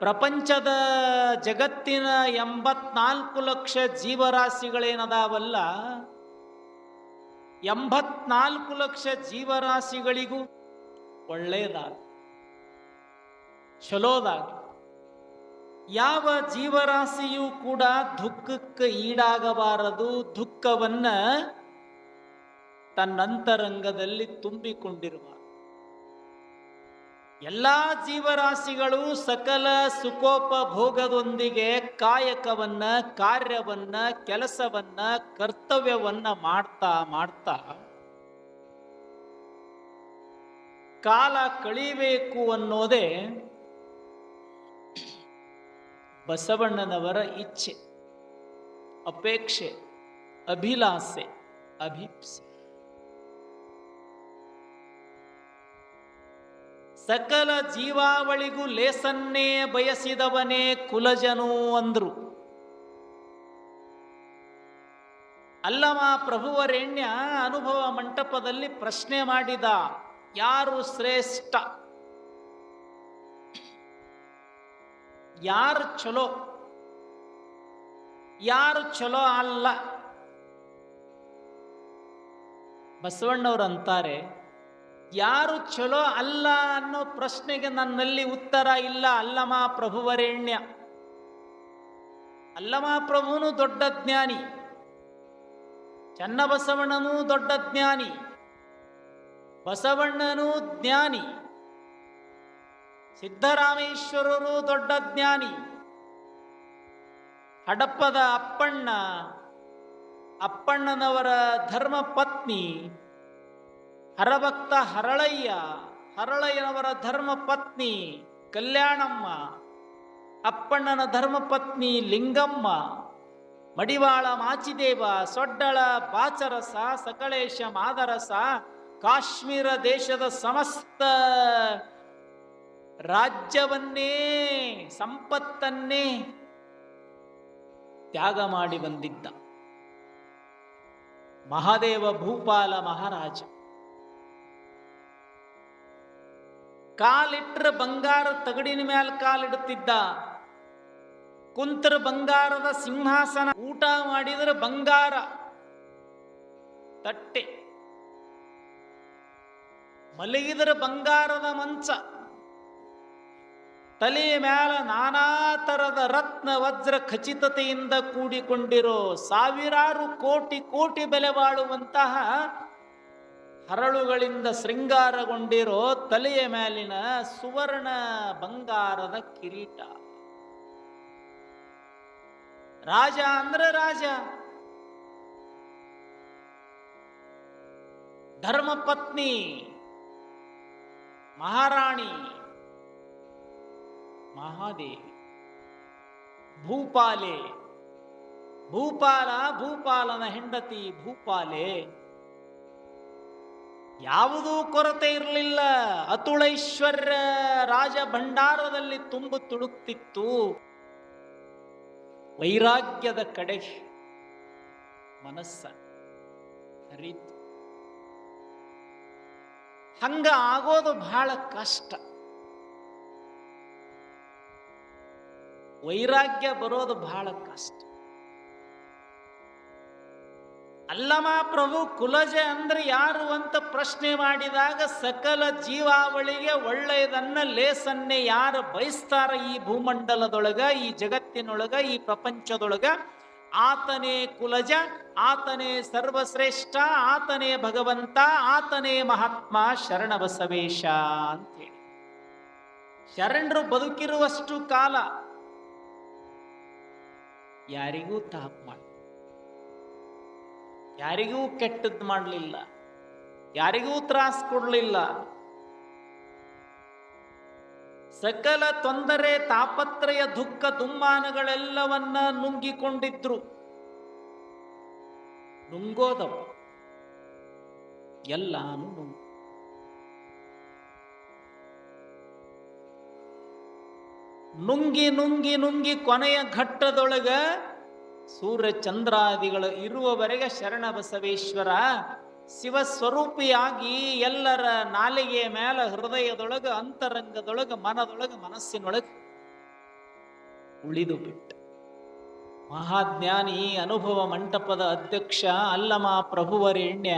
ಪ್ರಪಂಚದ ಜಗತ್ತಿನ ಎಂಬತ್ನಾಲ್ಕು ಲಕ್ಷ ಜೀವರಾಶಿಗಳೇನದಾವಲ್ಲ? ಎಂಬತ್ನಾಲ್ಕು ಲಕ್ಷ ಜೀವರಾಶಿಗಳಿಗೂ ಒಳ್ಳೆಯದಾಗ, ಚಲೋದಾಗ. ಯಾವ ಜೀವರಾಶಿಯೂ ಕೂಡ ದುಃಖಕ್ಕೆ ಈಡಾಗಬಾರದು. ದುಃಖವನ್ನ ತನ್ನಂತರಂಗದಲ್ಲಿ ತುಂಬಿಕೊಂಡಿರುವ ಎಲ್ಲಾ ಜೀವರಾಶಿಗಳು ಸಕಲ ಸುಖೋಪಭೋಗದೊಂದಿಗೆ ಕಾಯಕವನ್ನ, ಕಾರ್ಯವನ್ನ, ಕೆಲಸವನ್ನ, ಕರ್ತವ್ಯವನ್ನ ಮಾಡ್ತಾ ಮಾಡ್ತಾ ಕಾಲ ಕಳಿಬೇಕು ಅನ್ನೋದೇ ಬಸವಣ್ಣನವರ ಇಚ್ಛೆ, ಅಪೇಕ್ಷೆ ಅಭಿಲಾಸೆ ಅಭಿಪ್ಸೆ. ಸಕಲ ಜೀವಾವಳಿಗೂ ಲೇಸನ್ನೇ ಬಯಸಿದವನೇ ಕುಲಜನು ಅಂದ್ರು. ಅಲ್ಲಮ ಪ್ರಭುವರೇಣ್ಯ ಅನುಭವ ಮಂಟಪದಲ್ಲಿ ಪ್ರಶ್ನೆ ಮಾಡಿದ, ಯಾರು ಶ್ರೇಷ್ಠ? ಯಾರು ಚಲೋ ಯಾರು ಚಲೋ ಅಲ್ಲ? ಬಸವಣ್ಣವ್ರು ಅಂತಾರೆ ಯಾರು ಚಲೋ ಅಲ್ಲ ಅನ್ನೋ ಪ್ರಶ್ನೆಗೆ ನನ್ನಲ್ಲಿ ಉತ್ತರ ಇಲ್ಲ. ಅಲ್ಲಮ ಪ್ರಭುವರೇಣ್ಯ ಅಲ್ಲಮ ಪ್ರಭುನು ದೊಡ್ಡ ಜ್ಞಾನಿ. ಚನ್ನಬಸವಣ್ಣನೂ ದೊಡ್ಡ ಜ್ಞಾನಿ. ಬಸವಣ್ಣನೂ ಜ್ಞಾನಿ. ಸಿದ್ದರಾಮೇಶ್ವರರು ದೊಡ್ಡ ಜ್ಞಾನಿ. ಹಡಪ್ಪದ ಅಪ್ಪಣ್ಣ, ಅಪ್ಪಣ್ಣನವರ ಧರ್ಮ ಪತ್ನಿ ಹರಭಕ್ತ ಹರಳಯ್ಯ, ಹರಳಯ್ಯನವರ ಧರ್ಮ ಪತ್ನಿ ಕಲ್ಯಾಣಮ್ಮ, ಅಪ್ಪಣ್ಣನ ಧರ್ಮಪತ್ನಿ ಲಿಂಗಮ್ಮ, ಮಡಿವಾಳ ಮಾಚಿದೇವ, ಸೊಡ್ಡಳ ಬಾಚರಸ ಸಕಳೇಶ ಮಾದರಸ, ಕಾಶ್ಮೀರ ದೇಶದ ಸಮಸ್ತ ರಾಜ್ಯವನ್ನೇ, ಸಂಪತ್ತನ್ನೇ ತ್ಯಾಗ ಮಾಡಿ ಬಂದಿದ್ದ ಮಹಾದೇವ ಭೂಪಾಲ ಮಹಾರಾಜ. ಕಾಲಿಟ್ರ ಬಂಗಾರ ತಗಡಿನ ಮೇಲೆ ಕಾಲಿಡುತ್ತಿದ್ದ, ಕುಂತರ ಬಂಗಾರದ ಸಿಂಹಾಸನ ಊಟ ಮಾಡಿದರೆ ಬಂಗಾರ ತಟ್ಟೆ. ಮಲಗಿದರೆ ಬಂಗಾರದ ಮಂಚ. ತಲೆಯ ಮ್ಯಾಲ ನಾನಾ ತರದ ರತ್ನ ವಜ್ರ ಖಚಿತತೆಯಿಂದ ಕೂಡಿಕೊಂಡಿರೋ ಸಾವಿರಾರು ಕೋಟಿ ಕೋಟಿ ಬೆಲೆ ಬಾಳುವಂತಹ ಹರಳುಗಳಿಂದ ಶೃಂಗಾರಗೊಂಡಿರೋ ತಲೆಯ ಮೇಲಿನ ಸುವರ್ಣ ಬಂಗಾರದ ಕಿರೀಟ. ರಾಜ ಅಂದ್ರೆ ರಾಜ. ಧರ್ಮಪತ್ನಿ, ಮಹಾರಾಣಿ, ಮಹಾದೇವಿ. ಭೂಪಾಲೆ, ಭೂಪಾಲ ಭೂಪಾಲನ ಹೆಂಡತಿ ಭೂಪಾಲೆ. ಯಾವುದೂ ಕೊರತೆ ಇರಲಿಲ್ಲ. ಅತುಳೈಶ್ವರ್ಯ ರಾಜ ಭಂಡಾರದಲ್ಲಿ ತುಂಬು ತುಳುಕ್ತಿತ್ತು. ವೈರಾಗ್ಯದ ಕಡೆ ಮನಸ್ಸ ಹರಿತು. ಹಂಗ ಆಗೋದು ಬಹಳ ಕಷ್ಟ. ವೈರಾಗ್ಯ ಬರೋದು ಬಹಳ ಕಷ್ಟ. ಅಲ್ಲಮ ಪ್ರಭು, ಕುಲಜ ಅಂದ್ರೆ ಯಾರು ಅಂತ ಪ್ರಶ್ನೆ ಮಾಡಿದಾಗ ಸಕಲ ಜೀವಾವಳಿಗೆ ಒಳ್ಳೆಯದನ್ನ ಲೇಸನ್ನೇ ಯಾರು ಬಯಸ್ತಾರ ಈ ಭೂಮಂಡಲದೊಳಗ, ಈ ಜಗತ್ತಿನೊಳಗ, ಈ ಪ್ರಪಂಚದೊಳಗ? ಆತನೇ ಕುಲಜ, ಆತನೇ ಸರ್ವಶ್ರೇಷ್ಠ, ಆತನೇ ಭಗವಂತ, ಆತನೇ ಮಹಾತ್ಮ ಶರಣ ಬಸವೇಶ ಅಂತೇಳಿ ಶರಣರು ಬದುಕಿರುವಷ್ಟು ಕಾಲ ಯಾರಿಗೂ ತಾಪ್ ಯಾರಿಗೂ ಕೆಟ್ಟದ್ದು ಮಾಡಲಿಲ್ಲ, ಯಾರಿಗೂ ತ್ರಾಸ ಕೊಡಲಿಲ್ಲ. ಸಕಲ ತೊಂದರೆ, ತಾಪತ್ರಯ, ದುಃಖ, ದುಮ್ಮಾನಗಳೆಲ್ಲವನ್ನ ನುಂಗಿಕೊಂಡಿದ್ರು. ನುಂಗೋದವ. ಎಲ್ಲಾನು ನುಂಗ ನುಂಗಿ ನುಂಗಿ ನುಂಗಿ ಕೊನೆಯ ಘಟ್ಟದೊಳಗ ಸೂರ್ಯ ಚಂದ್ರಾದಿಗಳು ಇರುವವರೆಗೆ ಶರಣ ಬಸವೇಶ್ವರ ಶಿವಸ್ವರೂಪಿಯಾಗಿ ಎಲ್ಲರ ನಾಲಿಗೆಯ ಮೇಲೆ ಹೃದಯದೊಳಗ, ಅಂತರಂಗದೊಳಗ, ಮನದೊಳಗ, ಮನಸ್ಸಿನೊಳಗ ಉಳಿದು ಬಿಟ್ಟ ಮಹಾಜ್ಞಾನಿ ಅನುಭವ ಮಂಟಪದ ಅಧ್ಯಕ್ಷ ಅಲ್ಲಮ ಪ್ರಭುವರೇಣ್ಯ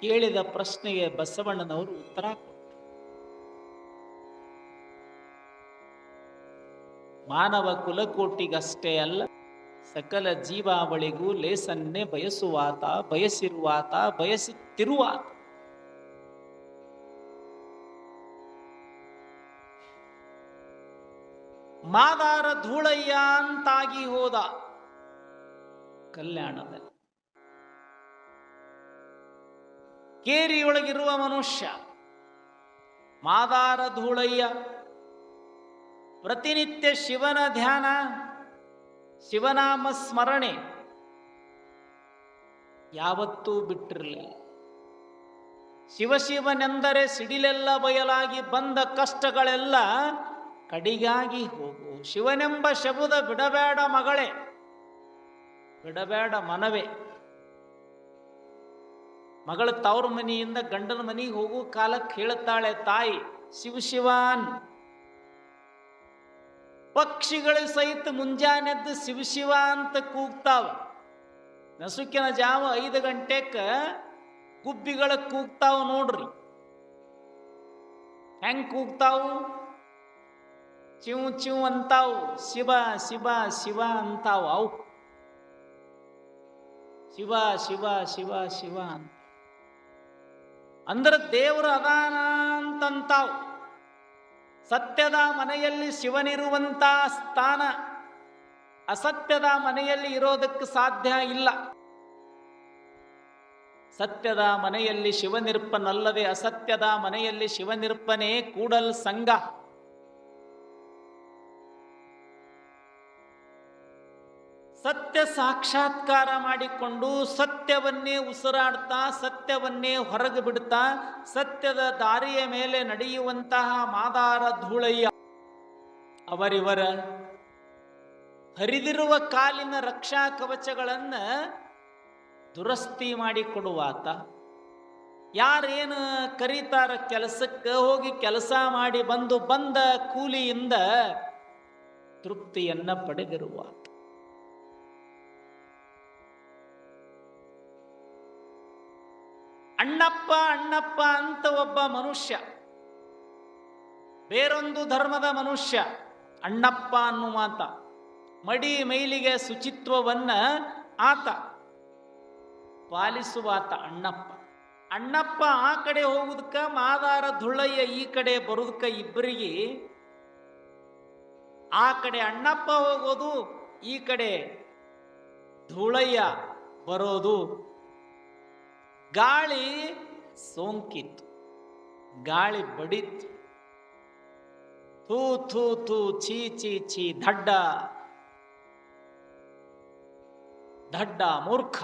ಕೇಳಿದ ಪ್ರಶ್ನೆಗೆ ಬಸವಣ್ಣನವರು ಉತ್ತರ ಕೊಟ್ಟರು. ಮಾನವ ಕುಲಕೋಟಿಗಷ್ಟೇ ಅಲ್ಲ ಸಕಲ ಜೀವಾವಳಿಗೂ ಲೇಸನ್ನೇ ಬಯಸುವಾತ, ಬಯಸಿರುವಾತ, ಬಯಸುತ್ತಿರುವಾತ. ಮಾದಾರ ಧೂಳಯ್ಯ ಅಂತಾಗಿ ಹೋದ ಕಲ್ಯಾಣದಲ್ಲಿ. ಕೇರಿಯೊಳಗಿರುವ ಮನುಷ್ಯ ಮಾದಾರ ಧೂಳಯ್ಯ ಪ್ರತಿನಿತ್ಯ ಶಿವನ ಧ್ಯಾನ ಶಿವನಾಮ ಸ್ಮರಣೆ. ಯಾವತ್ತೂ ಬಿಟ್ಟಿರಲಿಲ್ಲ. ಶಿವಶಿವನೆಂದರೆ ಸಿಡಿಲೆಲ್ಲ ಬಯಲಾಗಿ ಬಂದ ಕಷ್ಟಗಳೆಲ್ಲ ಕಡಿಗಾಗಿ ಹೋಗು ಶಿವನೆಂಬ ಶಬುದ ಬಿಡಬೇಡ ಮಗಳೇ, ಬಿಡಬೇಡ ಮನವೇ. ಮಗಳ ತವ್ರ ಮನೆಯಿಂದ ಗಂಡನ ಮನೆಗೆ ಹೋಗು ಕಾಲಕ್ಕೆ ಹೇಳುತ್ತಾಳೆ ತಾಯಿ. ಶಿವ ಶಿವಾನ್ ಪಕ್ಷಿಗಳು ಸಹಿತ ಮುಂಜಾನೆದ್ದು ಶಿವ ಶಿವ ಅಂತ ಕೂಗ್ತಾವ. ನಸುಕಿನ ಜಾವ ಐದು ಗಂಟೆಕ ಗುಬ್ಬಿಗಳ ಕೂಗ್ತಾವ ನೋಡ್ರಿ. ಹೆಂಗ್ ಕೂಗ್ತಾವು? ಚಿವ್ ಚಿವ್ ಅಂತಾವು. ಶಿವ ಶಿವ ಶಿವ ಅಂತಾವು. ಅವು. ಶಿವ ಶಿವ ಶಿವ ಶಿವ ಅಂತ. ಅಂದ್ರೆ ದೇವರು ಅದಾನ ಅಂತಂತಾವು. ಸತ್ಯದ ಮನೆಯಲ್ಲಿ ಶಿವನಿರುವಂತ ಸ್ಥಾನ, ಅಸತ್ಯದ ಮನೆಯಲ್ಲಿ ಇರೋದಕ್ಕೆ ಸಾಧ್ಯ ಇಲ್ಲ. ಸತ್ಯದ ಮನೆಯಲ್ಲಿ ಶಿವನಿರ್ಪನಲ್ಲದೆ ಅಸತ್ಯದ ಮನೆಯಲ್ಲಿ ಶಿವನಿರ್ಪನೇ ಕೂಡಲ್ ಸಂಘ. ಸತ್ಯ ಸಾಕ್ಷಾತ್ಕಾರ ಮಾಡಿಕೊಂಡು ಸತ್ಯವನ್ನೇ ಉಸಿರಾಡ್ತಾ, ಸತ್ಯವನ್ನೇ ಹೊರಗೆ ಬಿಡ್ತಾ, ಸತ್ಯದ ದಾರಿಯ ಮೇಲೆ ನಡೆಯುವಂತಹ ಮಾದಾರ ಧೂಳಯ್ಯ ಅವರಿವರ ಹರಿದಿರುವ ಕಾಲಿನ ರಕ್ಷಾ ಕವಚಗಳನ್ನು ದುರಸ್ತಿ ಮಾಡಿಕೊಡುವಾತ. ಯಾರೇನು ಕರೀತಾರ ಕೆಲಸಕ್ಕೆ ಹೋಗಿ ಕೆಲಸ ಮಾಡಿ ಬಂದು ಬಂದ ಕೂಲಿಯಿಂದ ತೃಪ್ತಿಯನ್ನ ಪಡೆದಿರುವಾತ. ಅಣ್ಣಪ್ಪ ಅಣ್ಣಪ್ಪ ಅಂತ ಒಬ್ಬ ಮನುಷ್ಯ. ಬೇರೊಂದು ಧರ್ಮದ ಮನುಷ್ಯ. ಅಣ್ಣಪ್ಪ ಅನ್ನುವಾತ ಮಡಿ ಮೈಲಿಗೆ ಶುಚಿತ್ವವನ್ನು ಆತ. ಪಾಲಿಸುವಾತ ಅಣ್ಣಪ್ಪ. ಅಣ್ಣಪ್ಪ ಆ ಕಡೆ ಹೋಗುದಕ್ಕ, ಮಾದಾರ ಧುಳಯ್ಯ ಈ ಕಡೆ ಬರುದಕ್ಕ ಇಬ್ಬರಿಗೆ ಆ ಕಡೆ ಅಣ್ಣಪ್ಪ ಹೋಗೋದು, ಈ ಕಡೆ ಧೂಳಯ್ಯ ಬರೋದು. ಗಾಳಿ ಸೋಂಕಿತ್ತು, ಗಾಳಿ ಬಡಿತ್ತು. ಥೂ ಥೂ ಥೂ, ಛೀ ಛೀ ಛೀ, ದಡ್ಡ ದಡ್ಡ ಮೂರ್ಖ.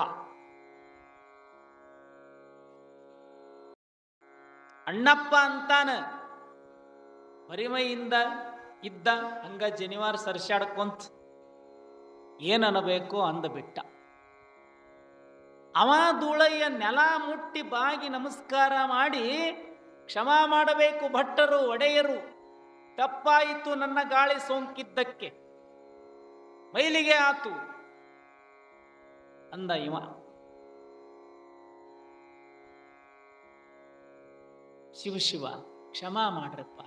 ಅಣ್ಣಪ್ಪ ಅಂತಾನ ಪರಿಮೈಯಿಂದ ಇದ್ದ ಹಂಗ ಜನಿವಾರ ಸರ್ಸಾಡ್ಕೊಂತ ಏನನ್ನಬೇಕು ಅಂದ ಬಿಟ್ಟ ಅವ ಧೂಳಯ್ಯ ನೆಲ ಮುಟ್ಟಿ ಬಾಗಿ ನಮಸ್ಕಾರ ಮಾಡಿ, ಕ್ಷಮಾ ಮಾಡಬೇಕು ಭಟ್ಟರು, ಒಡೆಯರು. ತಪ್ಪಾಯಿತು ನನ್ನ ಗಾಳಿ ಸೋಂಕಿದ್ದಕ್ಕೆ. ಮೈಲಿಗೆ ಆತು ಅಂದ ಇವ. ಶಿವ ಶಿವ, ಕ್ಷಮಾ ಮಾಡ್ರಪ್ಪ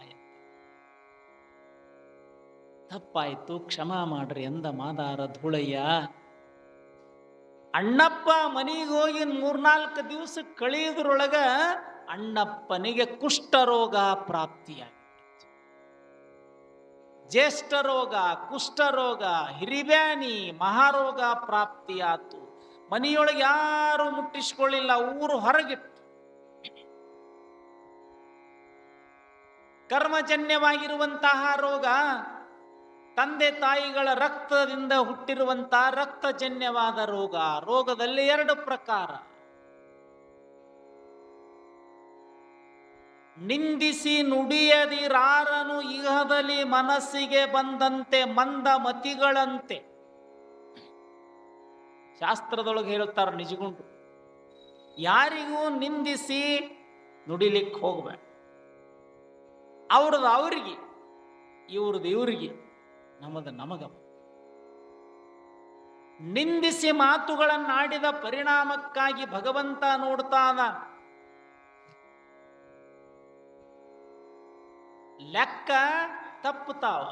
ತಪ್ಪಾಯಿತು, ಕ್ಷಮ ಮಾಡ್ರಿ ಅಂದ ಮಾದಾರ ಧೂಳಯ್ಯ. ಅಣ್ಣಪ್ಪ ಮನೆಗೆ ಹೋಗಿ ಮೂರ್ನಾಲ್ಕು ದಿವಸ ಕಳೆಯೋದ್ರೊಳಗ ಅಣ್ಣಪ್ಪನಿಗೆ ಕುಷ್ಠರೋಗ ಪ್ರಾಪ್ತಿಯಾಗಿತ್ತು. ಜ್ಯೇಷ್ಠ ರೋಗ ಕುಷ್ಠರೋಗ ಹಿರಿಬ್ಯಾನಿ, ಮಹಾರೋಗ ಪ್ರಾಪ್ತಿಯಾತು. ಮನೆಯೊಳಗೆ ಯಾರು ಮುಟ್ಟಿಸ್ಕೊಳ್ಳಿಲ್ಲ, ಊರು ಹೊರಗಿಟ್ಟು ಕರ್ಮಜನ್ಯವಾಗಿರುವಂತಹ ರೋಗ ತಂದೆ ತಾಯಿಗಳ ರಕ್ತದಿಂದ ಹುಟ್ಟಿರುವಂತಹ ರಕ್ತಜನ್ಯವಾದ ರೋಗ ರೋಗದಲ್ಲಿ ಎರಡು ಪ್ರಕಾರ. ನಿಂದಿಸಿ ನುಡಿಯದಿರಾರನು ಇಹದಲ್ಲಿ ಮನಸ್ಸಿಗೆ ಬಂದಂತೆ ಮಂದ ಮತಿಗಳಂತೆ. ಶಾಸ್ತ್ರದೊಳಗೆ ಹೇಳುತ್ತಾರೆ ನಿಜಗುಂಡು ಯಾರಿಗೂ ನಿಂದಿಸಿ ನುಡಿಲಿಕ್ಕೆ ಹೋಗ್ಬೇಡ. ಅವ್ರದ್ದು ಅವ್ರಿಗೆ, ಇವ್ರದ್ದು ಇವ್ರಿಗೆ. ನಮದ ನಮಗ. ನಿಂದಿಸಿ ಮಾತುಗಳನ್ನಾಡಿದ ಪರಿಣಾಮಕ್ಕಾಗಿ ಭಗವಂತ ನೋಡ್ತಾನ. ಲೆಕ್ಕ ತಪ್ಪುತ್ತಾವ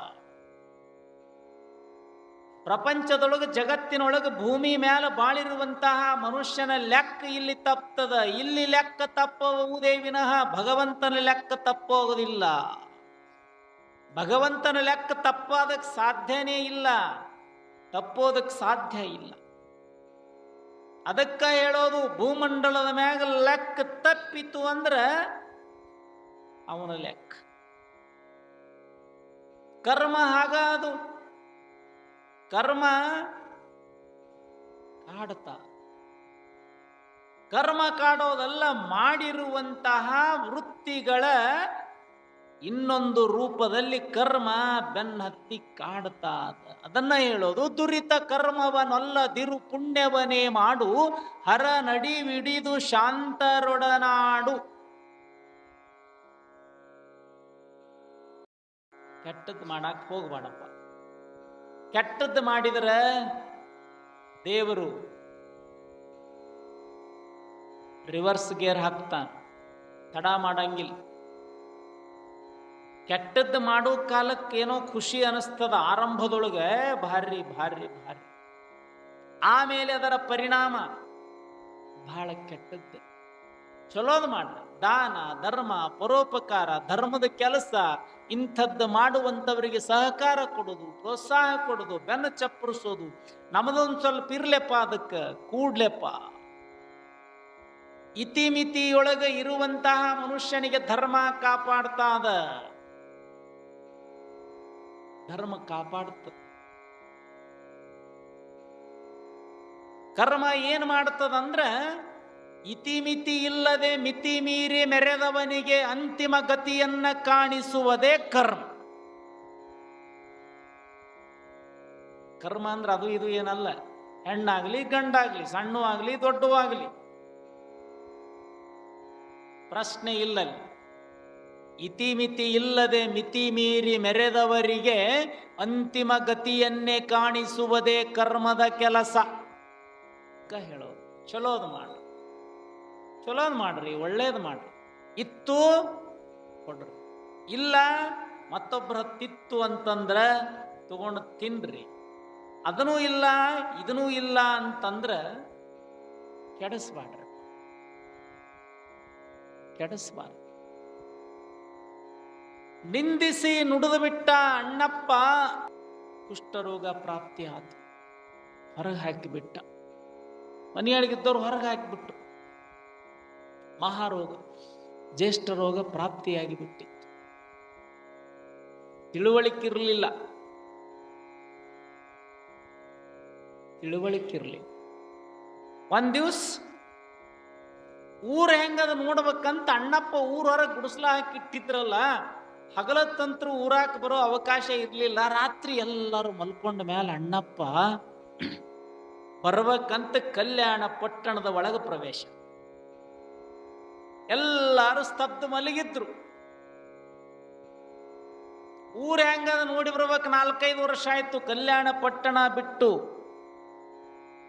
ಪ್ರಪಂಚದೊಳಗೆ ಜಗತ್ತಿನೊಳಗೆ ಭೂಮಿ ಮೇಲೆ ಬಾಳಿರುವಂತಹ ಮನುಷ್ಯನ ಲೆಕ್ಕ ಇಲ್ಲಿ ತಪ್ತದ. ಇಲ್ಲಿ ಲೆಕ್ಕ ತಪ್ಪುವುದೇ ವಿನಃ ಭಗವಂತನ ಲೆಕ್ಕ ತಪ್ಪೋಗುದಿಲ್ಲ ಭಗವಂತನ ಲೆಕ್ಕ ತಪ್ಪಾದಕ್ಕೆ ಸಾಧ್ಯನೇ ಇಲ್ಲ. ತಪ್ಪೋದಕ್ಕೆ ಸಾಧ್ಯ ಇಲ್ಲ. ಅದಕ್ಕ ಹೇಳೋದು ಭೂಮಂಡಲದ ಮ್ಯಾಗ ಲೆಕ್ಕ ತಪ್ಪಿತು ಅಂದ್ರೆ ಅವನ ಲೆಕ್ಕ. ಕರ್ಮ ಹಾಗಾದು. ಕರ್ಮ ಕಾಡುತ್ತ. ಕರ್ಮ ಕಾಡೋದಲ್ಲ ಮಾಡಿರುವಂತಹ ವೃತ್ತಿಗಳ ಇನ್ನೊಂದು ರೂಪದಲ್ಲಿ ಕರ್ಮ ಬೆನ್ನತ್ತಿ ಕಾಡ್ತಾ ಅದ. ಅದನ್ನ ಹೇಳೋದು, ದುರಿತ ಕರ್ಮವನೊಲ್ಲದಿರು ಪುಣ್ಯವನೇ ಮಾಡು, ಹರ ನಡಿವಿಡಿದು ಶಾಂತರೊಡನಾಡು. ಕೆಟ್ಟದ್ದು ಮಾಡಕ್ ಹೋಗ್ಬೇಡಪ್ಪ. ಕೆಟ್ಟದ್ದು ಮಾಡಿದ್ರೆ ದೇವರು ರಿವರ್ಸ್ ಗೇರ್ ಹಾಕ್ತಾನೆ. ತಡ ಮಾಡಂಗಿಲ್ಲ. ಕೆಟ್ಟದ್ದು ಮಾಡೋ ಕಾಲಕ್ಕೆ ಏನೋ ಖುಷಿ ಅನಿಸ್ತದ ಆರಂಭದೊಳಗೆ ಭಾರಿ ಭಾರಿ ಭಾರಿ. ಆಮೇಲೆ ಅದರ ಪರಿಣಾಮ ಬಹಳ ಕೆಟ್ಟದ್ದೆ. ಚಲೋದು ಮಾಡ. ದಾನ, ಧರ್ಮ, ಪರೋಪಕಾರ, ಧರ್ಮದ ಕೆಲಸ, ಇಂಥದ್ದು ಮಾಡುವಂಥವರಿಗೆ ಸಹಕಾರ ಕೊಡೋದು, ಪ್ರೋತ್ಸಾಹ ಕೊಡೋದು, ಬೆನ್ನು ಚಪ್ಪರಿಸೋದು ನಮ್ಮದೊಂದು ಸ್ವಲ್ಪ ಇರ್ಲೆಪ್ಪ ಅದಕ್ಕೆ, ಕೂಡ್ಲೆಪ್ಪ. ಇತಿಮಿತಿಯೊಳಗೆ ಇರುವಂತಹ ಮನುಷ್ಯನಿಗೆ ಧರ್ಮ ಕಾಪಾಡ್ತಾ ಅದ ಧರ್ಮ ಕಾಪಾಡುತ್ತ ಕರ್ಮ ಏನ್ ಮಾಡ್ತದಂದ್ರೆ ಇತಿಮಿತಿ ಇಲ್ಲದೆ ಮಿತಿ ಮೀರಿ ಮೆರೆದವನಿಗೆ ಅಂತಿಮ ಗತಿಯನ್ನ ಕಾಣಿಸುವುದೇ ಕರ್ಮ. ಕರ್ಮ ಅಂದ್ರೆ ಅದು ಇದು ಏನಲ್ಲ. ಹೆಣ್ಣಾಗ್ಲಿ ಗಂಡಾಗ್ಲಿ ಸಣ್ಣ ಆಗ್ಲಿ ದೊಡ್ಡವಾಗ್ಲಿ. ಪ್ರಶ್ನೆ ಇಲ್ಲಲ್ಲಿ. ಇತಿಮಿತಿ ಇಲ್ಲದೆ ಮಿತಿ ಮೀರಿ ಮೆರೆದವರಿಗೆ ಅಂತಿಮ ಗತಿಯನ್ನೇ ಕಾಣಿಸುವುದೇ ಕರ್ಮದ ಕೆಲಸ. ಕ ಹೇಳೋದು? ಚಲೋದು ಮಾಡ್ರಿ ಚಲೋದು ಮಾಡ್ರಿ, ಒಳ್ಳೇದು ಮಾಡ್ರಿ. ಇತ್ತು ಕೊಡ್ರಿ. ಇಲ್ಲ ಮತ್ತೊಬ್ಬರ ತಿತ್ತು ಅಂತಂದ್ರೆ ತಗೊಂಡು ತಿನ್ರಿ. ಅದನೂ ಇಲ್ಲ, ಇದನ್ನೂ ಇಲ್ಲ ಅಂತಂದ್ರೆ ಕೆಡಿಸ್ಬಾಡ್ರಿ ಕೆಡಿಸ್ಬಾರ್ದು. ನಿಂದಿಸಿ ನುಡಿದು ಬಿಟ್ಟ ಅಣ್ಣಪ್ಪ ಕುಷ್ಠರೋಗ ಪ್ರಾಪ್ತಿ ಆತು ಹೊರಗೆ ಹಾಕಿಬಿಟ್ಟ. ಮನೆಯೊಳಗಿದ್ದವ್ರು ಹೊರಗೆ ಹಾಕಿಬಿಟ್ಟು. ಮಹಾರೋಗ, ಜ್ಯೇಷ್ಠ ರೋಗ ಪ್ರಾಪ್ತಿಯಾಗಿ ಬಿಟ್ಟಿತ್ತು ತಿಳುವಳಿಕೆ ಇರಲಿ ಒಂದ್ ದಿವ್ಸ ಊರ್ ಹೆಂಗದ ನೋಡ್ಬೇಕಂತ ಅಣ್ಣಪ್ಪ ಊರ ಹೊರಗೆ ಗುಡಿಸ್ಲ ಹಾಕಿಟ್ಟಿದ್ರಲ್ಲ ಹಗಲತ್ತಂತ್ರು ಊರಾಕ ಬರೋ ಅವಕಾಶ ಇರಲಿಲ್ಲ. ರಾತ್ರಿ ಎಲ್ಲರೂ ಮಲ್ಕೊಂಡ ಮೇಲೆ ಅಣ್ಣಪ್ಪ ಬರ್ಬೇಕಂತ ಕಲ್ಯಾಣ ಪಟ್ಟಣದ ಒಳಗ ಪ್ರವೇಶ. ಎಲ್ಲಾರು ಸ್ತಬ್ಧ ಮಲಗಿದ್ರು. ಊರ ಹೆಂಗದ ನೋಡಿ ಬರ್ಬೇಕು ನಾಲ್ಕೈದು ವರ್ಷ ಆಯ್ತು ಕಲ್ಯಾಣ ಪಟ್ಟಣ ಬಿಟ್ಟು.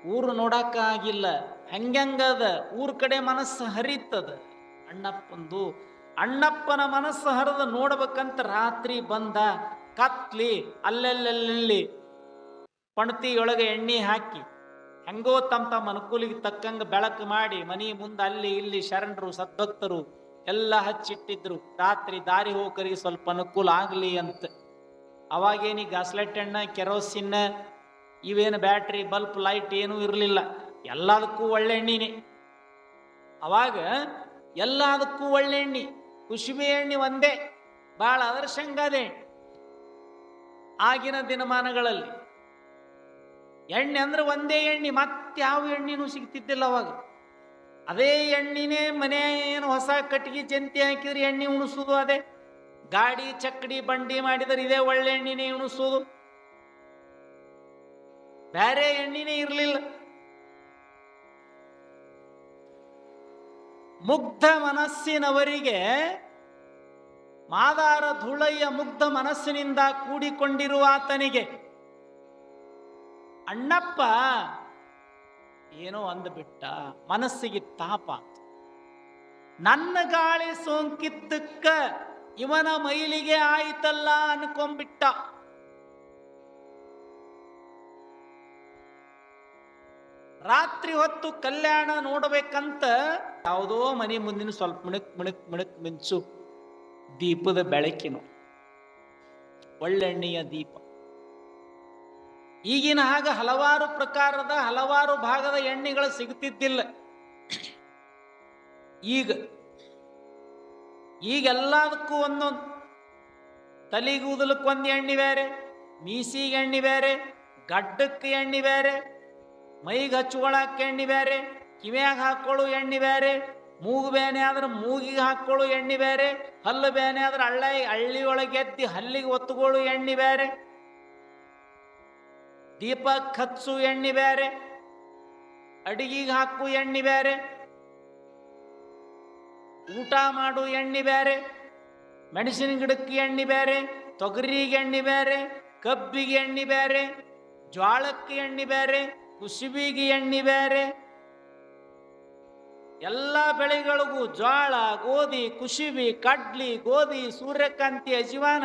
ಊರು ನೋಡಾಕ ಆಗಿಲ್ಲ. ಹೆಂಗದ ಊರ್ ಕಡೆ ಮನಸ್ಸು ಹರಿತದ. ಅಣ್ಣಪ್ಪಂದು ಅಣ್ಣಪ್ಪನ ಮನಸ್ಸು ಹರಿದು ನೋಡ್ಬೇಕಂತ ರಾತ್ರಿ ಬಂದ, ಕತ್ಲಿ, ಅಲ್ಲೆಲ್ಲೆಲ್ಲಿ ಪಣತಿಯೊಳಗೆ ಎಣ್ಣೆ ಹಾಕಿ, ಹೆಂಗೋ ತಮ್ಮ ತಮ್ಮ ಅನುಕೂಲಿಗೆ ತಕ್ಕಂಗೆ ಬೆಳಕು ಮಾಡಿ, ಮನಿ ಮುಂದೆ ಅಲ್ಲಿ ಇಲ್ಲಿ ಶರಣರು, ಸದ್ಭಕ್ತರು ಎಲ್ಲ ಹಚ್ಚಿಟ್ಟಿದ್ರು. ರಾತ್ರಿ ದಾರಿ ಹೋಗರಿಗೆ ಸ್ವಲ್ಪ ಅನುಕೂಲ ಆಗಲಿ ಅಂತ. ಅವಾಗೇನಿ ಗಾಸ್ಲೆಟ್ ಎಣ್ಣೆ, ಕೆರೋಸಿನ್, ಇವೇನು ಬ್ಯಾಟ್ರಿ, ಬಲ್ಪ್, ಲೈಟ್ ಏನೂ ಇರಲಿಲ್ಲ. ಎಲ್ಲದಕ್ಕೂ ಒಳ್ಳೆ ಎಣ್ಣಿನೇ. ಅವಾಗ ಎಲ್ಲದಕ್ಕೂ ಒಳ್ಳೆ ಎಣ್ಣೆ. ಕುಸುಬೆ ಎಣ್ಣೆ ಒಂದೇ ಭಾಳ ಎಣ್ಣೆ ಆಗಿನ ದಿನಮಾನಗಳಲ್ಲಿ ಎಣ್ಣೆ ಅಂದ್ರೆ ಒಂದೇ ಎಣ್ಣೆ, ಮತ್ತೆ ಯಾವ ಎಣ್ಣೆನೂ ಸಿಗ್ತಿದ್ದಿಲ್ಲ ಅವಾಗ. ಅದೇ ಎಣ್ಣಿನೇ ಮನೆ ಏನು ಹೊಸ ಕಟ್ಟಿಗೆ ಜಂತಿ ಹಾಕಿದ್ರೆ ಎಣ್ಣೆ ಉಣಿಸೋದು ಅದೇ. ಗಾಡಿ ಚಕ್ಕಡಿ ಬಂಡಿ ಮಾಡಿದ್ರೆ ಇದೇ ಒಳ್ಳೆ ಎಣ್ಣಿನೇ ಉಣಿಸೋದು ಬೇರೆ ಎಣ್ಣಿನೇ ಇರಲಿಲ್ಲ. ಮುಗ್ಧ ಮನಸ್ಸಿನವರಿಗೆ ಮಾದಾರ ಧೂಳಯ್ಯ ಮುಗ್ಧ ಮನಸ್ಸಿನಿಂದ ಕೂಡಿಕೊಂಡಿರುವ ಆತನಿಗೆ, ಅಣ್ಣಪ್ಪ, ಏನೋ ಅಂದುಬಿಟ್ಟ ಮನಸ್ಸಿಗೆ ತಾಪ. ನನ್ನ ಗಾಳಿ ಸೋಂಕಿದ್ದಕ್ಕ ಇವನ ಮೈಲಿಗೆ ಆಯಿತಲ್ಲ ಅನ್ಕೊಂಬಿಟ್ಟ ರಾತ್ರಿ ಹೊತ್ತು ಕಲ್ಯಾಣ ನೋಡಬೇಕಂತ ಯಾವುದೋ ಮನೆ ಮುಂದಿನ ಸ್ವಲ್ಪ ಮಿಣಕ್ ಮಿಣಕ್ ಮಿಣಕ್ ಮಿಂಚು ದೀಪದ ಬೆಳಕಿನು. ಒಳ್ಳೆಣ್ಣೆಯ ದೀಪ. ಈಗಿನ ಹಾಗ ಹಲವಾರು ಪ್ರಕಾರದ ಹಲವಾರು ಭಾಗದ ಎಣ್ಣೆಗಳು ಸಿಗುತ್ತಿದ್ದಿಲ್ಲ ಈಗ ಈಗೆಲ್ಲದಕ್ಕೂ ಒಂದೊಂದು ತಲೆಗೂದಲಕ್ಕೊಂದು ಊದಲಕ್ಕೆ ಒಂದು ಎಣ್ಣೆ ಬೇರೆ, ಮೀಸಿಗೆ ಎಣ್ಣೆ ಬೇರೆ, ಗಡ್ಡಕ್ಕೆ ಎಣ್ಣೆ ಬೇರೆ ಮೈಗೆ ಹಚ್ಕೊಳಕ್ಕೆ ಎಣ್ಣೆ ಬೇರೆ ಕಿವ್ಯಾಗ ಹಾಕ್ಕೊಳ್ಳು ಎಣ್ಣೆ ಬೇರೆ ಮೂಗು ಬೇನೆ ಆದ್ರೆ ಮೂಗಿಗೆ ಹಾಕ್ಕೊಳ್ಳು ಎಣ್ಣೆ ಬೇರೆ ಹಲ್ಲು ಬೇನೆ ಆದ್ರೆ ಹಳ್ಳ ಹಳ್ಳಿ ಒಳಗೆ ಎತ್ತಿ ಹಲ್ಲಿಗೆ ಒತ್ತುಕೊಳ್ಳೋ ಎಣ್ಣೆ ಬೇರೆ ದೀಪ ಹಚ್ಚು ಎಣ್ಣೆ ಬೇರೆ ಅಡಿಗೆಗೆ ಹಾಕು ಎಣ್ಣೆ ಬೇರೆ ಊಟ ಮಾಡು ಎಣ್ಣೆ ಬೇರೆ ಮೆಣಸಿನ ಗಿಡಕ್ಕೆ ಎಣ್ಣೆ ಬೇರೆ ತೊಗರಿಗೆ ಎಣ್ಣೆ ಬೇರೆ ಕಬ್ಬಿಗೆ ಎಣ್ಣೆ ಬೇರೆ ಜ್ವಾಳಕ್ಕೆ ಎಣ್ಣೆ ಬೇರೆ ಕುಸುಬಿಗೆ ಎಣ್ಣೆ ಬೇರೆ. ಎಲ್ಲ ಬೆಳೆಗಳಿಗೂ ಜೋಳ ಗೋಧಿ, ಕುಸುಬಿ, ಕಡ್ಲಿ, ಗೋಧಿ, ಸೂರ್ಯಕಾಂತಿ ಅಜಿವಾನ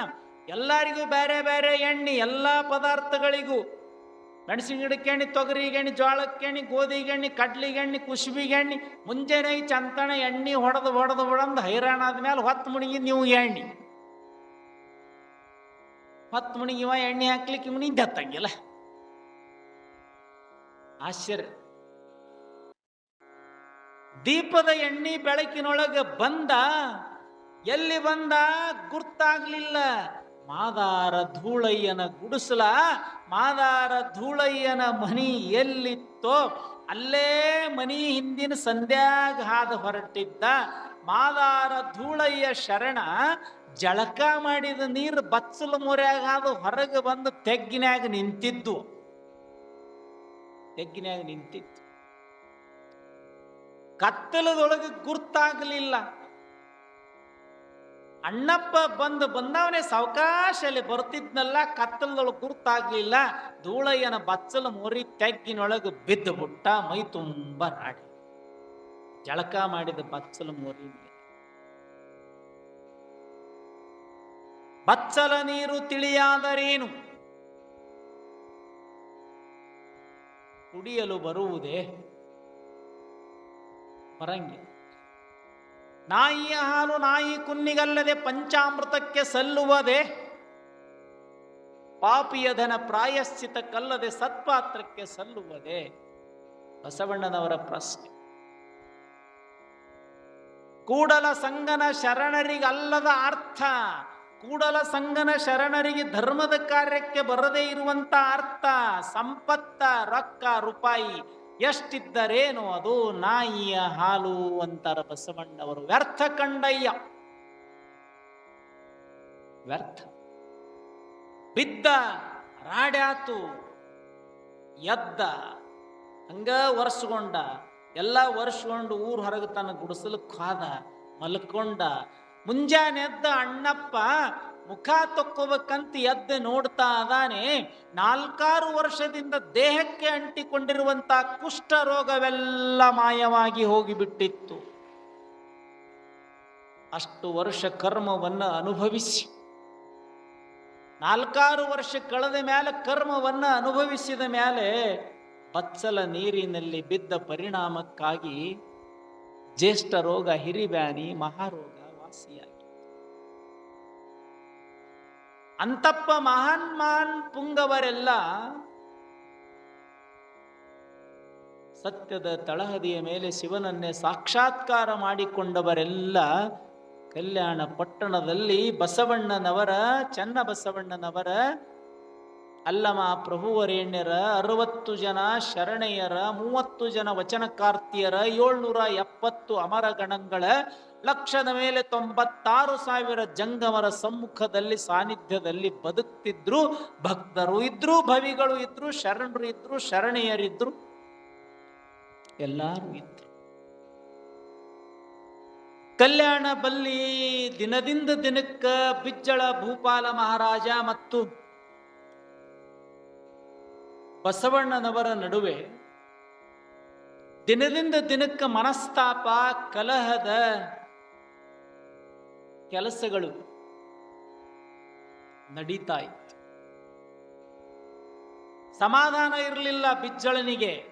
ಎಲ್ಲರಿಗೂ ಬೇರೆ ಬೇರೆ ಎಣ್ಣೆ, ಎಲ್ಲ ಪದಾರ್ಥಗಳಿಗೂ. ಮೆಣಸಿನ ಗಿಡಕ್ಕೆ ಎಣ್ಣೆ, ತೊಗರಿಗೆ ಎಣ್ಣೆ ಜೋಳಕ್ಕೆ ಎಣ್ಣೆ, ಗೋಧಿಗೆ ಎಣ್ಣೆ, ಕಡ್ಲಿಗೆ ಎಣ್ಣೆ, ಕುಸುಬಿಗೆ ಎಣ್ಣೆ, ಮುಂಜಾನೆ ಚಂತನ ಎಣ್ಣೆ ಹೊಡೆದು ಹೊಡೆದು ಹೊಡೆದು ಹೈರಾಣ ಆದ್ಮೇಲೆ ಹೊತ್ತು ಮುಣಿಗಿ ನೀವು ಎಣ್ಣೆ. ಹೊತ್ತು ಮುಣಿಗಿವ ಎಣ್ಣೆ ಹಾಕ್ಲಿಕ್ಕೆ ಇವನಿಗೆ ದತ್ತಂಗಿಲ್ಲ ಆಶ್ಚರ್ಯ. ದೀಪದ ಎಣ್ಣೆ ಬೆಳಕಿನೊಳಗೆ ಬಂದ, ಎಲ್ಲಿ ಬಂದ ಗುರ್ತಾಗ್ಲಿಲ್ಲ. ಮಾದಾರ ಧೂಳಯ್ಯನ ಗುಡಿಸಲ, ಮಾದಾರ ಧೂಳಯ್ಯನ ಮನಿ ಎಲ್ಲಿತ್ತೋ, ಅಲ್ಲೇ ಮನಿ ಹಿಂದಿನ ಸಂಧ್ಯಾಗ ಹಾದು ಹೊರಟಿದ್ದ ಮಾದಾರ ಧೂಳಯ್ಯ ಶರಣ ಜಳಕ ಮಾಡಿದ ನೀರು ಬಚ್ಚಲು ಮೊರ್ಯಾಗ ಹಾದು ಹೊರಗೆ ಬಂದು ತೆಗ್ಗಿನಾಗ ನಿಂತಿದ್ದು. ತೆಗ್ಗಿನ್ಯಾಗ ನಿಂತಿತ್ತು. ಕತ್ತಲದೊಳಗೆ ಗುರ್ತಾಗಲಿಲ್ಲ. ಅಣ್ಣಪ್ಪ ಬಂದು ಬಂದವನೇ ಸಾವಕಾಶಲ್ಲಿ ಬರ್ತಿದ್ನಲ್ಲ, ಕತ್ತಲದೊಳಗೆ ಗುರ್ತಾಗ್ಲಿಲ್ಲ. ಧೂಳಯ್ಯನ ಬಚ್ಚಲು ಮುರಿ ತೆಗ್ಗಿನೊಳಗೆ ಬಿದ್ದು ಬಿಟ್ಟ ಮೈ ತುಂಬ ನಾಡಿ. ಜಳಕ ಮಾಡಿದ ಬಚ್ಚಲು ಮೋರಿ ಬಚ್ಚಲ ನೀರು ತಿಳಿಯಾದರೇನು? ಕುಡಿಯಲು ಬರುವುದೇ ಪರಂಗಿ. ನಾಯಿಯ ಹಾಲು ನಾಯಿ ಕುನ್ನಿಗಲ್ಲದೆ ಪಂಚಾಮೃತಕ್ಕೆ ಸಲ್ಲುವದೆ ಪಾಪಿಯ ಧನ ಪ್ರಾಯಶ್ಚಿತಕ್ಕಲ್ಲದೆ ಸತ್ಪಾತ್ರಕ್ಕೆ ಸಲ್ಲುವದೆ ಬಸವಣ್ಣನವರ ಪ್ರಶ್ನೆ. ಕೂಡಲ ಸಂಗನ ಶರಣರಿಗಲ್ಲದ ಅರ್ಥ ಕೂಡಲ ಸಂಗನ ಶರಣರಿಗೆ ಧರ್ಮದ ಕಾರ್ಯಕ್ಕೆ ಬರದೇ ಇರುವಂತ ಅರ್ಥ, ಸಂಪತ್ತ, ರೊಕ್ಕ, ರೂಪಾಯಿ ಎಷ್ಟಿದ್ದರೇನು ಅದು ನಾಯಿಯ ಹಾಲು ಅಂತಾರ ಬಸವಣ್ಣವರು ವ್ಯರ್ಥ ಕಂಡಯ್ಯ. ವ್ಯರ್ಥ. ಬಿದ್ದ, ರಾಡ್ಯಾತು, ಎದ್ದ, ಹಂಗ ವರ್ಸ್ಗೊಂಡ ಎಲ್ಲ ಒರೆಸ್ಕೊಂಡು ಊರು ಹೊರಗೆ ತನ್ನ ಗುಡಿಸಲು ಕಾದ ಮಲ್ಕೊಂಡ ಮುಂಜಾನೆ ಎದ್ದ ಅಣ್ಣಪ್ಪ ಮುಖ ತೊಕ್ಕೋಬೇಕಂತ ಎದ್ದು ನೋಡ್ತಾ ಅದಾನೆ ನಾಲ್ಕಾರು ವರ್ಷದಿಂದ ದೇಹಕ್ಕೆ ಅಂಟಿಕೊಂಡಿರುವಂತ ಕುಷ್ಠ ರೋಗವೆಲ್ಲ ಮಾಯವಾಗಿ ಹೋಗಿಬಿಟ್ಟಿತ್ತು. ಅಷ್ಟು ವರ್ಷ ಕರ್ಮವನ್ನು ಅನುಭವಿಸಿ. ನಾಲ್ಕಾರು ವರ್ಷ ಕಳೆದ ಮೇಲೆ ಕರ್ಮವನ್ನು ಅನುಭವಿಸಿದ ಮೇಲೆ ಬತ್ಸಲ ನೀರಿನಲ್ಲಿ ಬಿದ್ದ ಪರಿಣಾಮಕ್ಕಾಗಿ ಜ್ಯೇಷ್ಠ ರೋಗ ಹಿರಿಬ್ಯಾನಿ ಮಹಾರೋಗ ಅಂತಪ್ಪ ಮಹಾನ್ ಮಹಾನ್ ಪುಂಗವರೆಲ್ಲ ಸತ್ಯದ ತಳಹದಿಯ ಮೇಲೆ ಶಿವನನ್ನೇ ಸಾಕ್ಷಾತ್ಕಾರ ಮಾಡಿಕೊಂಡವರೆಲ್ಲ ಕಲ್ಯಾಣ ಪಟ್ಟಣದಲ್ಲಿ ಬಸವಣ್ಣನವರ ಚನ್ನ ಬಸವಣ್ಣನವರ ಅಲ್ಲಮ ಪ್ರಭುವರೇಣ್ಯರ ಅರವತ್ತು ಜನ ಶರಣೆಯರ, ಮೂವತ್ತು ಜನ ವಚನಕಾರ್ತಿಯರ, ಏಳ್ನೂರ ಎಪ್ಪತ್ತು ಅಮರಗಣಗಳ ಲಕ್ಷದ ಮೇಲೆ ತೊಂಬತ್ತಾರು ಸಾವಿರ ಜಂಗಮರ ಸಮ್ಮುಖದಲ್ಲಿ ಸಾನ್ನಿಧ್ಯದಲ್ಲಿ ಬದುಕ್ತಿದ್ರು, ಭಕ್ತರು ಇದ್ರು, ಭವಿಗಳು ಇದ್ರು, ಶರಣರು ಇದ್ರು, ಶರಣೆಯರಿದ್ರು, ಎಲ್ಲರೂ ಇದ್ರು. ಕಲ್ಯಾಣ ಬಲ್ಲಿ ದಿನದಿಂದ ದಿನಕ್ಕ ಬಿಜ್ಜಳ ಭೂಪಾಲ ಮಹಾರಾಜ ಮತ್ತು ಬಸವಣ್ಣನವರ ನಡುವೆ ದಿನದಿಂದ ದಿನಕ್ಕೆ ಮನಸ್ತಾಪ, ಕಲಹದ ಕೆಲಸಗಳು ನಡೀತಾ ಇತ್ತು. ಸಮಾಧಾನ ಇರಲಿಲ್ಲ ಬಿಜ್ಜಳನಿಗೆ.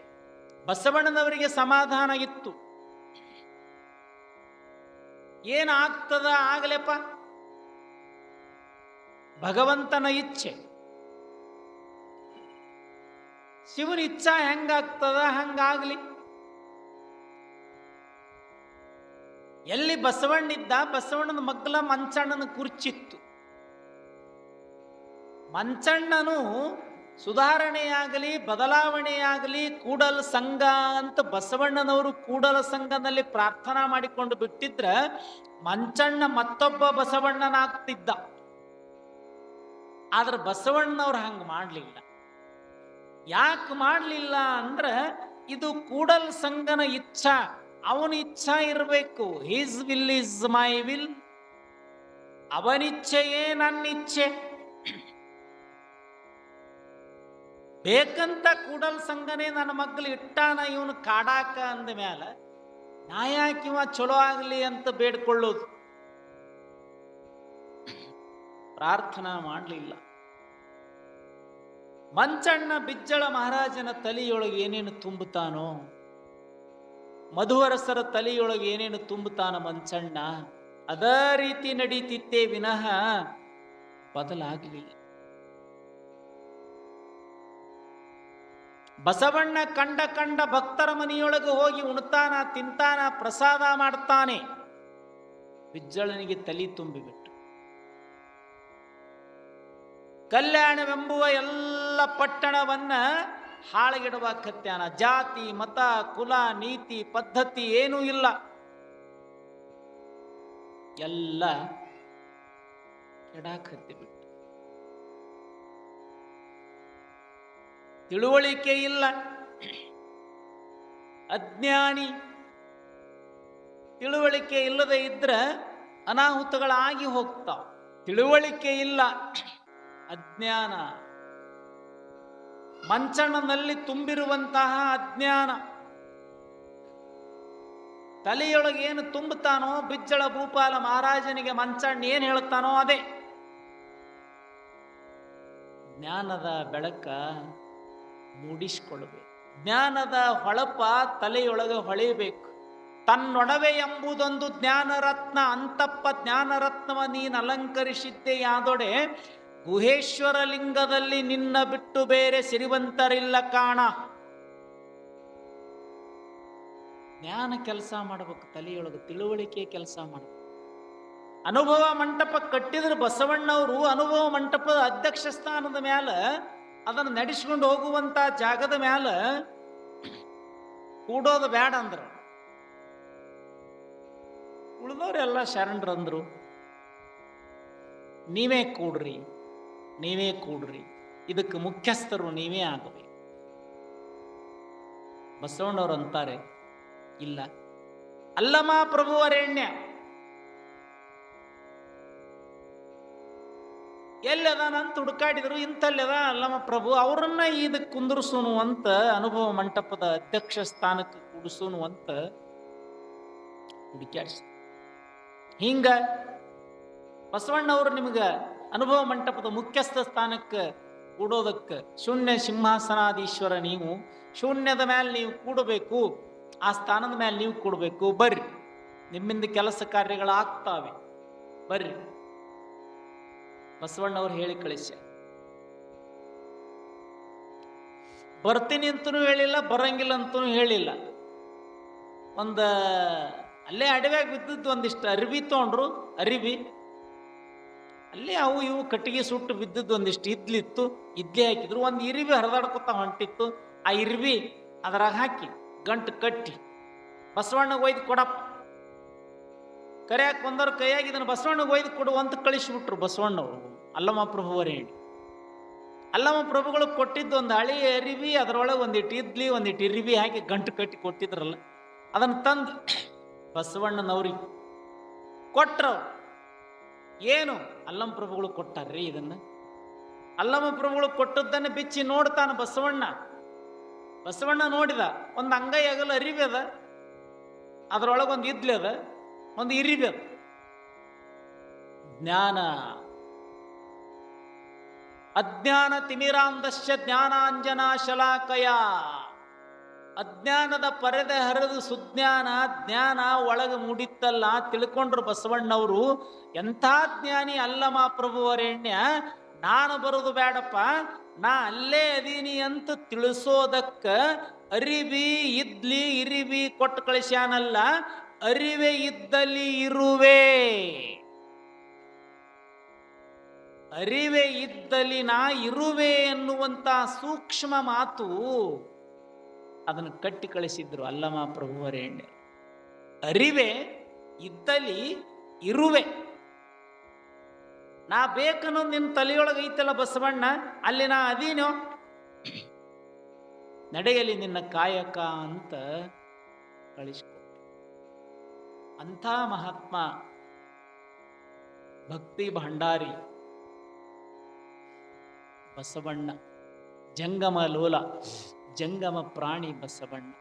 ಬಸವಣ್ಣನವರಿಗೆ ಸಮಾಧಾನ ಇತ್ತು. ಏನಾಗ್ತದ ಆಗಲೆಪ್ಪ? ಭಗವಂತನ ಇಚ್ಛೆ. ಶಿವನ ಇಚ್ಛಾ ಹೆಂಗಾಗ್ತದ, ಹಂಗಾಗ್ಲಿ. ಎಲ್ಲಿ ಬಸವಣ್ಣಿದ್ದ, ಬಸವಣ್ಣನ ಮಗ್ಲ ಮಂಚಣ್ಣನ ಕುರ್ಚಿತ್ತು. ಮಂಚಣ್ಣನು ಸುಧಾರಣೆಯಾಗಲಿ, ಬದಲಾವಣೆಯಾಗಲಿ, ಕೂಡಲ ಸಂಘ ಅಂತ ಬಸವಣ್ಣನವರು ಕೂಡಲ ಸಂಘದಲ್ಲಿ ಪ್ರಾರ್ಥನಾ ಮಾಡಿಕೊಂಡು ಬಿಟ್ಟಿದ್ರ ಮಂಚಣ್ಣ ಮತ್ತೊಬ್ಬ ಬಸವಣ್ಣನಾಗ್ತಿದ್ದ. ಆದ್ರೆ ಬಸವಣ್ಣನವ್ರು ಹಂಗೆ ಮಾಡಲಿಲ್ಲ. ಯಾಕೆ ಮಾಡಲಿಲ್ಲ ಅಂದ್ರೆ ಇದು ಕೂಡಲ್ ಸಂಘನ ಇಚ್ಛಾ, ಅವನ ಇಚ್ಛಾ ಇರಬೇಕು. His will is my will ಅವನಿಚ್ಛೆಯೇ ನನ್ನ ಇಚ್ಛೆ ಬೇಕಂತ ಕೂಡಲ್ ಸಂಘನೇ ನನ್ನ ಮಗ್ಳು ಇಟ್ಟಾನ ಇವನು ಕಾಡಾಕ ಅಂದ ಮ್ಯಾಲ, ನಾ ಯಾಕೆ ಇವ ಚಲೋ ಆಗಲಿ ಅಂತ ಬೇಡ್ಕೊಳ್ಳೋದು? ಪ್ರಾರ್ಥನಾ ಮಾಡಲಿಲ್ಲ. ಮಂಚಣ್ಣ ಬಿಜ್ಜಳ ಮಹಾರಾಜನ ತಲೆಯೊಳಗೆ ಏನೇನು ತುಂಬುತ್ತಾನೋ? ಮಧುವರಸರ ತಲೆಯೊಳಗೆ ಏನೇನು ತುಂಬುತ್ತಾನ ಮಂಚಣ್ಣ? ಅದೇ ರೀತಿ ನಡೀತಿತ್ತೇ ವಿನಃ ಬದಲಾಗಲಿ. ಬಸವಣ್ಣ ಕಂಡ ಕಂಡ ಭಕ್ತರ ಮನೆಯೊಳಗೆ ಹೋಗಿ ಉಣ್ತಾನ ತಿಂತಾನ ಪ್ರಸಾದ ಮಾಡ್ತಾನೆ. ಬಿಜ್ಜಳನಿಗೆ ತಲೆ ತುಂಬಿಬಿಟ್ಟು ಕಲ್ಯಾಣವೆಂಬುವ ಎಲ್ಲ ಪಟ್ಟಣವನ್ನ ಹಾಳಗಿಡುವ ಕತ್ಯಾನ ಜಾತಿ, ಮತ, ಕುಲ, ನೀತಿ, ಪದ್ಧತಿ ಏನೂ ಇಲ್ಲ. ಎಲ್ಲ ಎಡಾಕತ್ತಿ ಬಿಟ್ಟು. ತಿಳುವಳಿಕೆ ಇಲ್ಲ. ಅಜ್ಞಾನಿ. ತಿಳುವಳಿಕೆ ಇಲ್ಲದೆ ಇದ್ರೆ ಅನಾಹುತಗಳಾಗಿ ಹೋಗ್ತಾವ. ತಿಳುವಳಿಕೆ ಇಲ್ಲ. ಅಜ್ಞಾನ. ಮಂಚಣ್ಣನಲ್ಲಿ ತುಂಬಿರುವಂತಹ ಅಜ್ಞಾನ. ತಲೆಯೊಳಗೆ ಏನು ತುಂಬುತ್ತಾನೋ, ಬಿಜ್ಜಳ ಭೂಪಾಲ ಮಹಾರಾಜನಿಗೆ ಮಂಚಣ್ಣ ಏನು ಹೇಳುತ್ತಾನೋ ಅದೇ. ಜ್ಞಾನದ ಬೆಳಕ ಮೂಡಿಸಿಕೊಳ್ಳಬೇಕು. ಜ್ಞಾನದ ಹೊಳಪ ತಲೆಯೊಳಗೆ ಹೊಳೆಯಬೇಕು. ತನ್ನೊಡವೆ ಎಂಬುದೊಂದು ಜ್ಞಾನರತ್ನ, ಅಂತಪ್ಪ ಜ್ಞಾನರತ್ನವ ನೀನು ಅಲಂಕರಿಸಿದ್ದೆಯಾದೊಡೆ ಗುಹೇಶ್ವರ ಲಿಂಗದಲ್ಲಿ ನಿನ್ನ ಬಿಟ್ಟು ಬೇರೆ ಸಿರಿವಂತರಿಲ್ಲ ಕಾಣ. ಜ್ಞಾನ ಕೆಲಸ ಮಾಡಬೇಕು, ತಲೆಯೊಳಗೆ ತಿಳುವಳಿಕೆ ಕೆಲಸ ಮಾಡಬೇಕು. ಅನುಭವ ಮಂಟಪ ಕಟ್ಟಿದ್ರೆ ಬಸವಣ್ಣವರು, ಅನುಭವ ಮಂಟಪದ ಅಧ್ಯಕ್ಷ ಸ್ಥಾನದ ಮ್ಯಾಲ ಅದನ್ನು ನಡೆಸ್ಕೊಂಡು ಹೋಗುವಂತ ಜಾಗದ ಮ್ಯಾಲ ಕೂಡೋದು ಬೇಡ ಅಂದ್ರು. ಉಳಿದವರೆಲ್ಲ ಶರಣರಂದ್ರು ನೀವೇ ಕೂಡ್ರಿ. ನೀವೇ ಕೂಡ್ರಿ. ಇದಕ್ಕೆ ಮುಖ್ಯಸ್ಥರು ನೀವೇ ಆಗಬೇಕು. ಬಸವಣ್ಣವರು ಅಂತಾರೆ, ಇಲ್ಲ. ಅಲ್ಲಮ ಪ್ರಭು ಅರಣ್ಯ. ಎಲ್ಲದಾನಂತ ಹುಡುಕಾಡಿದ್ರು, ಇಂಥಲ್ಲೆದ ಅಲ್ಲಮ್ಮ ಪ್ರಭು, ಅವರನ್ನ ಇದಕ್ಕೆ ಕುಂದರ್ಸೋನು ಅಂತ ಅನುಭವ ಮಂಟಪದ ಅಧ್ಯಕ್ಷ ಸ್ಥಾನಕ್ಕೆ ಕೂಡಿಸೋನು ಅಂತ ಹುಡುಕಾಡಿಸ್ ಹಿಂಗ ಬಸವಣ್ಣವರು ನಿಮ್ಗ ಅನುಭವ ಮಂಟಪದ ಮುಖ್ಯಸ್ಥ ಸ್ಥಾನಕ್ಕೆ ಕೂಡೋದಕ್ಕೆ ಶೂನ್ಯ ಸಿಂಹಾಸನಾದೀಶ್ವರ ನೀವು. ಶೂನ್ಯದ ಮೇಲೆ ನೀವು ಕೂಡಬೇಕು. ಆ ಸ್ಥಾನದ ಮೇಲೆ ನೀವು ಕೂಡಬೇಕು. ಬರ್ರಿ. ನಿಮ್ಮಿಂದ ಕೆಲಸ ಕಾರ್ಯಗಳಾಗ್ತಾವೆ. ಬರ್ರಿ. ಬಸವಣ್ಣವ್ರು ಹೇಳಿ ಕಳಿಸ್ಯ. ಬರ್ತೀನಿ ಅಂತನೂ ಹೇಳಿಲ್ಲ, ಬರಂಗಿಲ್ಲ ಅಂತನೂ ಹೇಳಿಲ್ಲ. ಒಂದು ಅಲ್ಲೇ ಅಡವ್ಯಾಗ ಬಿದ್ದದ್ದು ಒಂದಿಷ್ಟು ಅರಿವಿ ತೊಗೊಂಡ್ರು, ಅರಿವಿ. ಅಲ್ಲೇ ಅವು ಇವು ಕಟ್ಟಿಗೆ ಸುಟ್ಟು ಬಿದ್ದದ್ದು ಒಂದಿಷ್ಟು ಇದ್ಲಿತ್ತು, ಇದ್ಲೇ ಹಾಕಿದ್ರು. ಒಂದು ಇರಿವಿ ಹರಿದಾಡ್ಕೊತ ಹೊಂಟಿತ್ತು. ಆ ಇರಿವಿ ಅದ್ರಾಗ ಹಾಕಿ ಗಂಟು ಕಟ್ಟಿ, ಬಸವಣ್ಣಗೆ ಒಯ್ದು ಕೊಡಪ್ಪ. ಕರೆಯಾಕ ಬಂದವ್ರು ಕೈಯಾಗಿ ಇದನ್ನು ಬಸವಣ್ಣಗೆ ಒಯ್ದು ಕೊಡು ಅಂತ ಕಳಿಸಿಬಿಟ್ರು ಬಸವಣ್ಣವರು. ಅಲ್ಲಮ್ಮ ಪ್ರಭುವರೇ ಹೇಳಿ. ಅಲ್ಲಮ್ಮ ಪ್ರಭುಗಳು ಕೊಟ್ಟಿದ್ದು ಒಂದು ಹಳಿ ಅರಿವಿ, ಅದರೊಳಗೆ ಒಂದಿಟ್ಟು ಇದ್ಲಿ ಒಂದಿಟ್ಟು ಇರಿವಿ ಹಾಕಿ ಗಂಟು ಕಟ್ಟಿ ಕೊಟ್ಟಿದ್ರಲ್ಲ, ಅದನ್ನು ತಂದು ಬಸವಣ್ಣನವ್ರಿಗೆ ಕೊಟ್ರು. ಏನು? ಅಲ್ಲಂ ಪ್ರಭುಗಳು ಕೊಟ್ಟಾರ್ರಿ ಇದನ್ನ? ಅಲ್ಲಮ ಪ್ರಭುಗಳು ಕೊಟ್ಟದ್ದನ್ನ ಬಿಚ್ಚಿ ನೋಡ್ತಾನ ಬಸವಣ್ಣ. ಬಸವಣ್ಣ ನೋಡಿದ, ಒಂದು ಅಂಗೈ ಅಗಲ ಅರಿವಿ ಅದ ಅದ್ರೊಳಗೆ ಒಂದು ಅದ ಜ್ಞಾನ. ಅಜ್ಞಾನ ತಿಮಿರಾಂಧಶ್ಯ ಜ್ಞಾನಾಂಜನಾ ಶಲಾಕಯ. ಅಜ್ಞಾನದ ಪರದೆ ಹರಿದು ಸುಜ್ಞಾನ, ಜ್ಞಾನ ಒಳಗೆ ಮುಡಿತಲ್ಲ ತಿಳ್ಕೊಂಡ್ರು ಬಸವಣ್ಣವರು, ಎಂಥ ಜ್ಞಾನಿ ಅಲ್ಲಮ ಪ್ರಭುವರೇಣ್ಯ ನಾನು ಬರೋದು ಬೇಡಪ್ಪ, ನಾ ಅಲ್ಲೇ ಅದೀನಿ ಅಂತ ತಿಳಿಸೋದಕ್ಕ ಅರಿವಿ ಇದ್ಲಿ ಇರಿವಿ ಕೊಟ್ಟು ಕಳಿಸ್ಯಾನಲ್ಲ, ಅರಿವೆ ಇದ್ದಲ್ಲಿ ಇರುವೆ. ಅರಿವೆ ಇದ್ದಲ್ಲಿ ನಾ ಇರುವೆ ಎನ್ನುವಂತ ಸೂಕ್ಷ್ಮ ಮಾತು ಅದನ್ನು ಕಟ್ಟಿ ಕಳಿಸಿದ್ರು ಅಲ್ಲಮ ಪ್ರಭುವರೇಣ್ಯ ಅರಿವೆ ಇದ್ದಲ್ಲಿ ಇರುವೆ. ನಾ ಬೇಕನ್ನೋದು ನಿನ್ನ ತಲೆಯೊಳಗೆ ಐತಲ್ಲ ಬಸವಣ್ಣ, ಅಲ್ಲಿ ನಾ ಅದೀನೋ? ನಡೆಯಲಿ ನಿನ್ನ ಕಾಯಕ ಅಂತ ಕಳಿಸ್ಕೊಟ್ಟೆ ಅಂಥ ಮಹಾತ್ಮ ಭಕ್ತಿ ಭಂಡಾರಿ ಬಸವಣ್ಣ ಜಂಗಮ ಲೋಲ. ಜಂಗಮ ಪ್ರಾಣಿ ಬಸವಣ್ಣ.